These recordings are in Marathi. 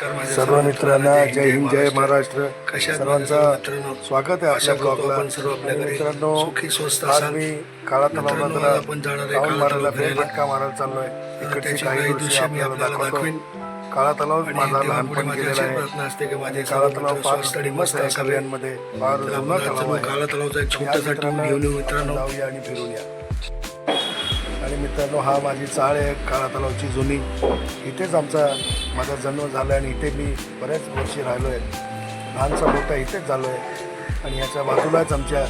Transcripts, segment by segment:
सर्व मित्रांना जय हिंद जय महाराष्ट्र. सर्वांचा? स्वागत आहे करतो ब्लॉगला मित्रांनो आज. मी काळा तलावला राऊंड मारायला. फेरफटका मारायला चाललोय. इकडची काही दृश्य आपल्याला दाखवतो. दाखवीन. काळा तलाव माझा लहानपण गेलेला अशी आहे. प्रार्थना असते की माझे आणि काळा तलाव फार आणि मस्त आहे. सगळ्यांमध्ये. फार जुना तलाव आहे. काळा तलावचा एक छोटासा टूर घेऊन मित्रांनो. जाऊया आणि फिरून या आणि मित्रांनो हा माझी चाळ आहे. काळा तलावची जुनी. इथेच आमचा माझा जन्म झाला आहे आणि इथे मी बऱ्याच वर्षी राहिलो आहे लहानसा मोठा इथेच झालो आहे आणि याच्या बाजूलाच आमच्या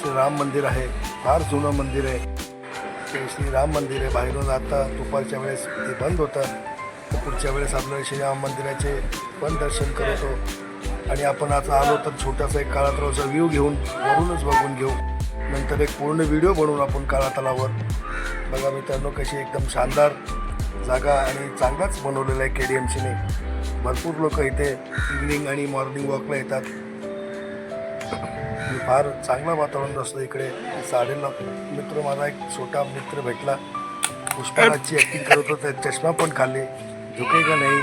श्री राम मंदिर आहे. फार जुनं मंदिर आहे. ते श्री राम मंदिर आहे. बाहेरून आता दुपारच्या वेळेस ते बंद होतं. तर पुढच्या वेळेस आपल्याला श्रीराम मंदिराचे पण दर्शन करतो. आणि आपण आता आलो तर छोटासा एक काळात व्ह्यू घेऊन वरूनच बघून घेऊ. नंतर एक पूर्ण व्हिडिओ बनवून आपण काळा तलावर बघा मित्रांनो कशी एकदम शानदार जागा आणि चांगलाच बनवलेला आहे के डी एम सीने भरपूर लोक इथे इव्हिनिंग आणि मॉर्निंग वॉकला येतात. फार चांगलं वातावरण असतं इकडे. साडेला मित्र माझा एक छोटा मित्र भेटला. पुष्पराजची ॲक्टिंग करत होता चष्मा पण खाल्ले. झुकेगा नाही.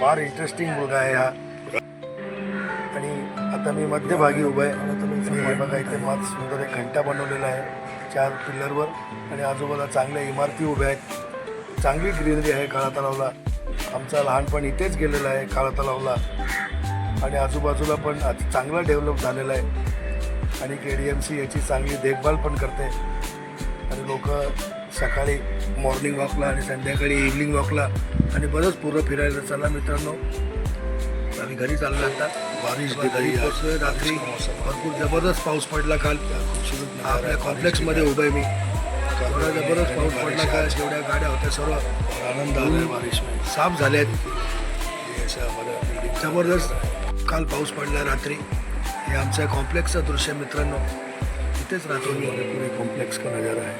फार इंटरेस्टिंग मुलगा आहे हा. आणि आता मी मध्यभागी उभा आहे आणि हे बघा इथे मस्त सुंदर एक घंटा बनवलेला आहे चार पिल्लरवर आणि आजूबाजूला चांगल्या इमारती उभ्या आहेत. चांगली ग्रीनरी आहे काळा तलावला आमचा लहानपण इथेच गेलेला आहे काळा तलावला आणि आजूबाजूला पण आज चांगला डेव्हलप झालेला आहे. आणि के डी एम सी याची चांगली देखभाल पण करते. आणि लोक सकाळी मॉर्निंग वॉकला आणि संध्याकाळी इव्हनिंग वॉकला आणि बरंच पुरं फिरायला. चला मित्रांनो आम्ही घरी चाललो आता. बारिश घरी पोचलोय रात्री. भरपूर जबरदस्त पाऊस पडला काल. आपल्या कॉम्प्लेक्समध्ये उभं आहे मी. एवढा जबरदस्त पाऊस पडला काल. जेवढ्या गाड्या होत्या सर्व आनंद आला बारिश साफ झाल्यात जबरदस्त. काल पाऊस पडला रात्री. हे आमच्या कॉम्प्लेक्सचं दृश्य मित्रांनो. इथेच राहतो मी. पुरे कॉम्प्लेक्स का नजारा आहे.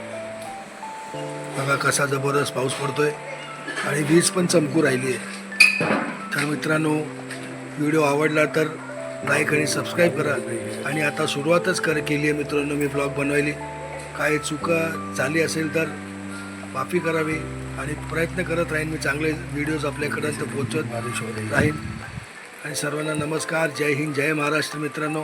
बघा कसा जबरदस्त पाऊस पडतोय. आणि वीज पण चमकू राहिली आहे तर मित्रांनो व्हिडिओ आवडला तर लाईक आणि सबस्क्राईब करा. आणि आता सुरुवातच कर केली आहे मित्रांनो मी ब्लॉग बनवायली. काय चुका झाली असेल तर माफी करावी आणि प्रयत्न करत राहीन. मी चांगले व्हिडिओज आपल्याकडं पोचवत राहीन. आणि सर्वांना नमस्कार. जय हिंद जय महाराष्ट्र मित्रांनो.